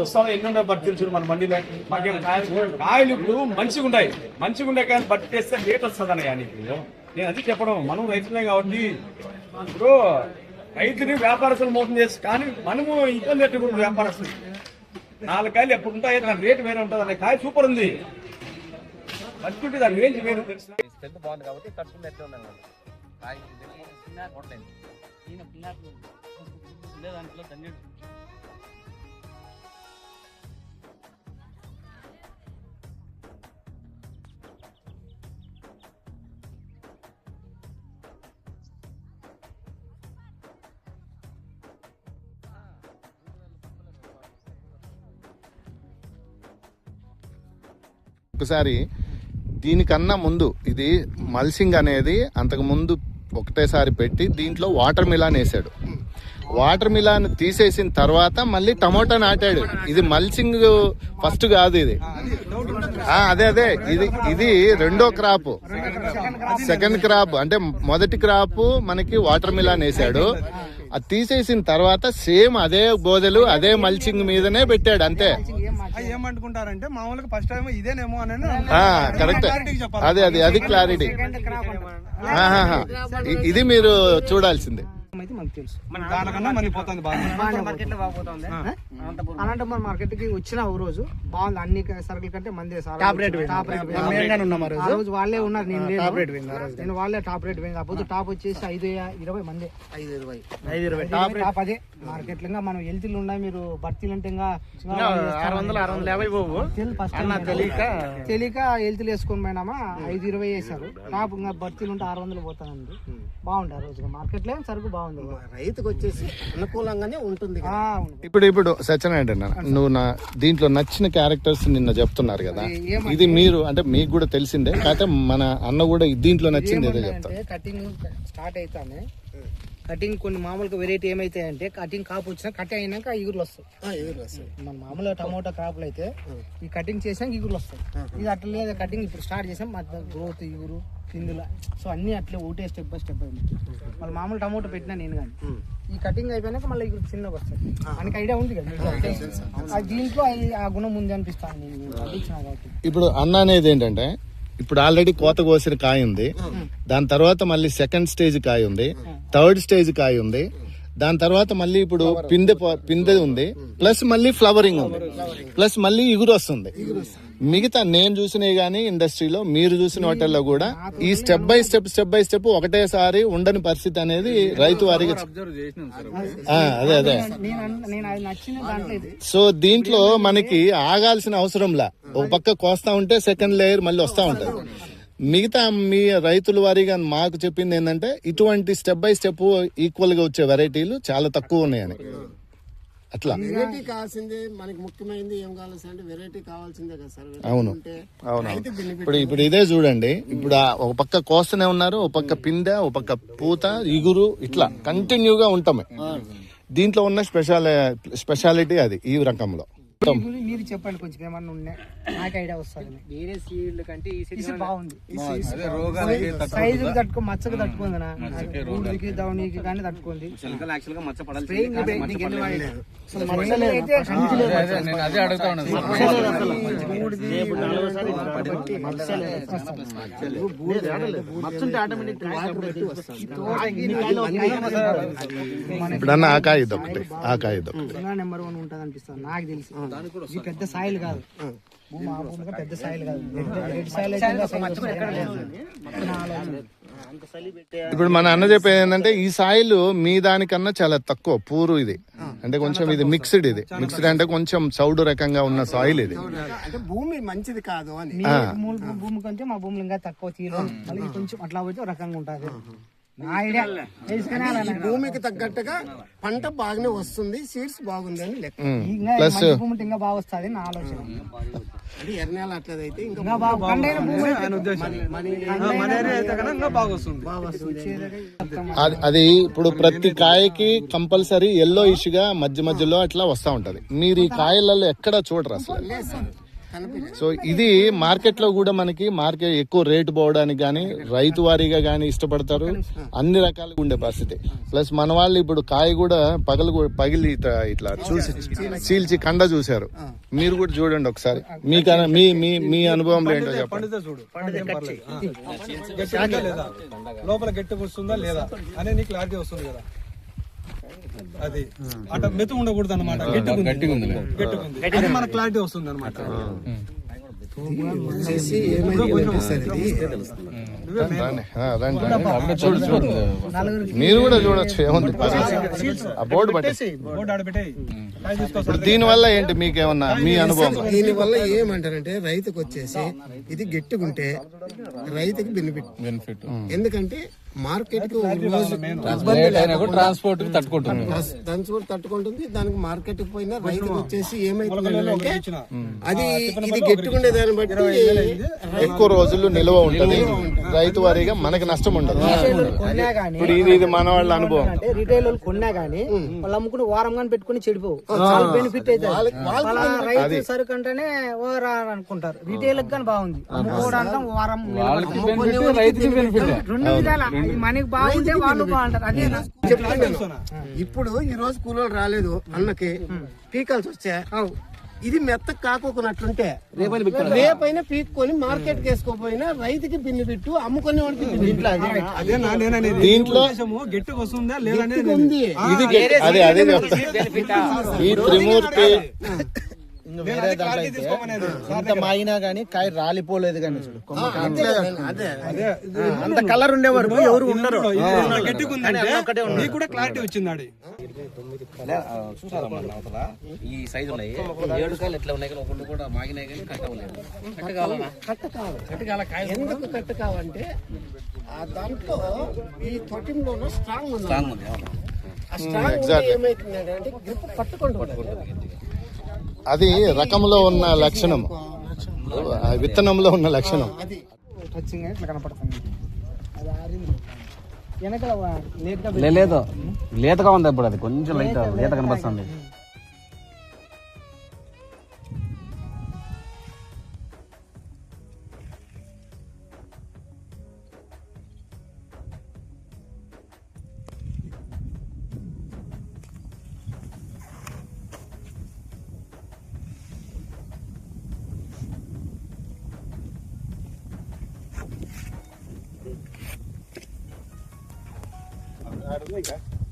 చూస్తాం ఎన్ని ఉన్నాయి చూడు మన మండిలో. మాకేం కాయలు కాయలు ఇప్పుడు మంచిగా ఉన్నాయి మంచిగా ఉండే కానీ బట్టి తెస్తే లేట్ వస్తుంది అన్నయ్య నీకు. నేను అది చెప్పడం మనం రైతులే కాబట్టి. ఇప్పుడు రైతుని వ్యాపారస్తులు మోసం చేసి కానీ మనము ఇబ్బంది పెట్టుకుంటుంది వ్యాపారస్తులు. నాలుగు కాయలు ఎప్పుడు ఉంటాయి దాని రేటు వేరే ఉంటుంది. అనే కాయ సూపర్ ఉంది. దాని రేంజ్ వేరు. తెలుసు స్ట్రెంత్ బాగుంది కాబట్టి తట్టుకుని ఎట్లా ఉన్నాను కాయ ఈయన దాంట్లో ఒకసారి దీనికన్నా ముందు ఇది మల్సింగ్ అనేది అంతకు ముందు ఒకటేసారి పెట్టి దీంట్లో వాటర్ మిలాన్ వేసాడు. వాటర్ మిలాన్ తీసేసిన తర్వాత మళ్ళీ టమోటా నాటాడు. ఇది మల్సింగ్ ఫస్ట్ కాదు ఇది. అదే అదే. ఇది ఇది రెండో క్రాప్. Second crop. అంటే మొదటి క్రాప్ మనకి వాటర్ మిలాన్ వేసాడు. అది తీసేసిన తర్వాత సేమ్ అదే బోదెలు అదే మల్చింగ్ మీదనే పెట్టాడు అంతే. ఏమనుకుంటారంటే మామూలుగా ఫస్ట్ టైం ఇదేనేమో అని ఆ, కరెక్ట్ అదే అది అది క్లారిటీ ఇది మీరు చూడాల్సిందే అయితే మనకు తెలుసు. దానికన్నా పోతుంది. అనంతపురం. మార్కెట్కి వచ్చిన ఓ రోజు బాగుంది. అన్ని సరుకుల కంటే మంది ఆ రోజు. వాళ్ళే ఉన్నారు. నేను వాళ్ళే టాప్ రేట్ పోయింది. అప్పుడు టాప్ వచ్చేసి ఐదు ఇరవై మంది. ఐదు ఇరవై. ఐదు ఇరవై. టాప్ అదే. మార్కెట్లో ఇంకా మనం హెల్తీలు ఉన్నాయి. మీరు భర్తీలు అంటే తెలియక తెలియక హెల్తీలు వేసుకొని పోయినామా? ఐదు ఇరవై వేసారు. టాప్ ఇంకా భర్తీలు ఉంటే ఆరు వందలు పోతానండి రోజు. మార్కెట్లో సరుకు బాగుంది. రైతుకు వచ్చేసి అనుకూలంగానే ఉంటుంది. ఇప్పుడు ఇప్పుడు సత్యనారాయణ నువ్వు నా దీంట్లో నచ్చిన క్యారెక్టర్స్ నిన్న చెప్తున్నారు కదా. ఇది మీరు అంటే మీకు కూడా తెలిసిందే కాకపోతే మన అన్న కూడా దీంట్లో నచ్చింది ఏదో చెప్తాను కటింగ్ స్టార్ట్ అవుతానే కటింగ్ కొన్ని మామూలుగా వెరైటీ ఏమైతాయి అంటే కటింగ్ కాపు వచ్చినా కట్ అయినాక ఇగురులు వస్తాయి. వస్తుంది మన మామూలుగా టమోటా క్రాపులు అయితే ఈ కటింగ్ చేసాక ఇగురులు వస్తాయి. ఇది అట్లా లేదు కటింగ్ ఇప్పుడు స్టార్ట్ చేసాం మధ్య గ్రోత్ ఇగురు కిందుల. సో అన్ని అట్లే ఒకటే స్టెప్ బై స్టెప్ అయింది మళ్ళీ మామూలు టమోటా పెట్టినా నేను కానీ ఈ కటింగ్ అయిపోయినాక మళ్ళీ ఇగురు చిన్నగా వస్తాయి. మనకి ఐడియా ఉంది కదా? దీంట్లో అది- ఆ గుణం ఉంది అనిపిస్తాను నేను ఇప్పుడు అన్న అనేది ఏంటంటే ఇప్పుడు ఆల్రెడీ కోత కోసిన కాయ ఉంది. దాని తర్వాత మళ్ళీ సెకండ్ స్టేజ్ కాయ ఉంది. థర్డ్ స్టేజ్ కాయ ఉంది. దాని తర్వాత మళ్ళీ ఇప్పుడు పిందె ప- పిందె ఉంది. ప్లస్ మళ్ళీ ఫ్లవరింగ్ ఉంది. ప్లస్ మళ్ళీ ఇగురు వస్తుంది. మిగతా నేను చూసినవి కానీ ఇండస్ట్రీలో మీరు చూసిన వాటిల్లో కూడా ఈ step by step step by step ఒకటేసారి ఉండని పరిస్థితి అనేది రైతు వారికి ఆ, అదే అదే. నేను అన్- నేను అది నచ్చిన దాంట్లో ఇది. సో దీంట్లో మనకి ఆగాల్సిన అవసరంలా. ఒక పక్క కోస్తా ఉంటే సెకండ్ లేయర్ మళ్ళీ వస్తా ఉంటది. మిగతా మీ రైతుల వారిగా మాకు చెప్పింది ఏంటంటే ఇటువంటి స్టెప్ బై స్టెప్ ఈక్వల్గా వచ్చే వెరైటీలు చాలా తక్కువ ఉన్నాయని. అట్లా. వెరైటీ కావాల్సిందే మనకి ముఖ్యమైనది ఏం అంటే వెరైటీ కావాల్సిందే కదా సార్. Variety అవును. అవును. ఇప్పుడు ఇప్పుడు ఇదే చూడండి ఇప్పుడు ఆ ఒక పక్క కోస్తూనే ఉన్నారు ఒక పక్క పిందె ఒక పక్క పూత ఇగురు ఇట్లా కంటిన్యూగా ఉంటామే. దీంట్లో ఉన్న స్పెషాల స్పెషాలిటీ అది ఈ రకంలో. మీరు- మీరు చెప్పండి కొంచెం ఏమన్నా ఉన్నాయి నాకు ఐడియా వస్తుంది. వేరే సీడ్ల కంటే ఈ సీడ్ బాగుంది. సైజు తట్టుకో మచ్చకు తట్టుకుంది నా. బూడికి దవనికి కానీ తట్టుకుంది యాక్చువల్గా మచ్చ పడాలి స్ప్రేయింగ్ నీకు ఎన్ని వాడలేదు అసలు మచ్చలు అయితే కంచి లేదు. నేను అదే అడుగుతా ఉన్నది బూడిది, కాబట్టి మచ్చలు బూడిద మచ్చుంటే ఆటోమేటిక్ వాటర్ పెట్టి వస్తుంది. ఇప్పుడు అన్న ఆ కాయ ఇది ఒకటి ఆ కాయ ఇది ఒకటి నెంబర్ వన్ ఉంటది అనిపిస్తుంది నాకు తెలిసి. ఇది పెద్ద సాయిల్ కాదు. పెద్ద సాయిల్ కాదు. సాయిల్. ఇప్పుడు మన అన్న చెప్పేది ఏంటంటే ఈ సాయిల్ మీ దానికన్నా చాలా తక్కువ పూరు ఇది. అంటే కొంచెం ఇది మిక్స్డ్ ఇది. మిక్స్డ్ అంటే కొంచెం చౌడు రకంగా ఉన్న సాయిల్ ఇది. అంటే భూమి మంచిది కాదు అని. మీ మూల భూమి కొంచెం మా భూములు ఇంకా తక్కువ తీరు కొంచెం అట్లా పోతే రకంగా ఉంటుంది. భూమికి తగ్గట్టుగా పంట బాగానే వస్తుంది సీడ్స్ బాగుంది అని లెక్క. ఇంకా ప్లస్ ఇంకా బాగా వస్తుంది నా ఆలోచన. అంటే ఎర్రనేల అట్లదైతే ఇంకా బాగా అది- అది ఇప్పుడు ప్రతి కాయకి కంపల్సరీ ఎల్లో ఇష్గా మధ్య మధ్యలో అట్లా వస్తా ఉంటది. మీరు ఈ కాయలలో ఎక్కడ చూడరు అసలు? సో ఇది మార్కెట్లో కూడా మనకి మార్కెట్ ఎక్కువ రేటు పోవడానికి కానీ రైతు వారీగా కానీ ఇష్టపడతారు. అన్ని రకాలుగా ఉండే పరిస్థితి. ప్లస్ మన వాళ్ళు ఇప్పుడు కాయ కూడా పగలు పగిలి ఇట్లా చూసి చీల్చి కండ చూశారు. మీరు కూడా చూడండి ఒకసారి. మీ మీ మీ మీ అనుభవంలో ఏంటో చెప్పండి. లోపల గట్టి వస్తుందా లేదా? అనే నీకు క్లారిటీ వస్తుంది కదా. అది. అట్లా మెతు ఉండకూడదు అనమాట గట్టిగా మన క్లారిటీ వస్తుంది. అనమాట మీరు కూడా చూడొచ్చు ఏముంది? ఆ బోర్డు దీని వల్ల ఏంటి మీకేమన్నా మీ అనుభవం? దీని వల్ల ఏమంటారంటే రైతుకు వచ్చేసి ఇది గట్టిగుంటే రైతుకి బెనిఫిట్ బెనిఫిట్ ఎందుకంటే మార్కెట్కి ట్రాన్స్పోర్ట్ తట్టుకుంటుంది ట్రాన్స్పోర్ట్ తట్టుకుంటుంది. దానికి మార్కెట్కి పోయినా రైతుకు వచ్చేసి ఏమైతుంది అంటే ఇచ్చిన. అది ఇది గట్టిగుండే దాన్ని బట్టి ఎక్కువ రోజులు నిల్వ ఉంటది. రైతు వారీగా మనకి నష్టం ఉండదు. కొన్నా గానీ ఇప్పుడు ఇది ఇది మన వాళ్ళ అనుభవం. అంటే రిటైల్ వాళ్ళు కొన్నా గానీ వాళ్ళు అమ్ముకుని వారం గాని పెట్టుకుని చెడిపోవు. చాలా బెనిఫిట్ అయితే వాళ్ళ రైతు సరుకు అంటేనే ఓరా అనుకుంటారు. రిటైల్ గానీ బాగుంది. అమ్ముకోవడానికి వారం నిలబడతాయి. రైతుకి బెనిఫిట్ రెండు విధాల. మనకి బాగుంటే వాళ్ళు బాగుంటారు. అదే చెప్తున్నాను ఇప్పుడు ఈ రోజు కూలీలు రాలేదు అన్నకి పీకల్సి వచ్చా ఇది మెత్త కాకోకున్నట్లుంటే రేపైనా పీక్కొని మార్కెట్కి వేసుకోపోయినా రైతుకి బిల్లు పెట్టు అమ్ముకునే వాడికి దీంట్లో గట్టిగా వస్తుందా ఉంది. ఇది అదే అదే. ఈ త్రిమూర్తి మాగినా గానీ కాయ రాలిపోలేదు కానీ అంత కలర్ ఉండే వరకు ఎవరు ఉండరు. గట్టిగా కూడా క్లారిటీ వచ్చింది ఆడి. ఈ సైజు ఉన్నాయి. ఏడు కాళ్ళు ఎట్లా ఉన్నాయి? కానీ ఒకటి కూడా మాగినాయి కానీ కట్ అవ్వలేదు కట్ కావాలనా కట్ట కావాలి కట్ట కావాలి ఎందుకు కట్ట కావాలంటే ఆ దాంట్లో ఈ స్ట్రాంగ్ ఉంది. స్ట్రాంగ్ ఉంది అవును. ఆ స్ట్రాంగ్ ఉంటే ఏమైతుందంటే అంటే గ్రిప్ పట్టుకుంటుంది. అది రకంలో ఉన్న లక్షణం. విత్తనంలో ఉన్న లక్షణం. అది. టచింగ్ ఇట్లా కనపడుతుంది? అది ఆరింది వెనకాల లేట్గా లే- లేదు. లేతగా ఉంది ఇప్పుడు అది. కొంచెం లైట్ లేత కనిపిస్తుంది होणार नाही का?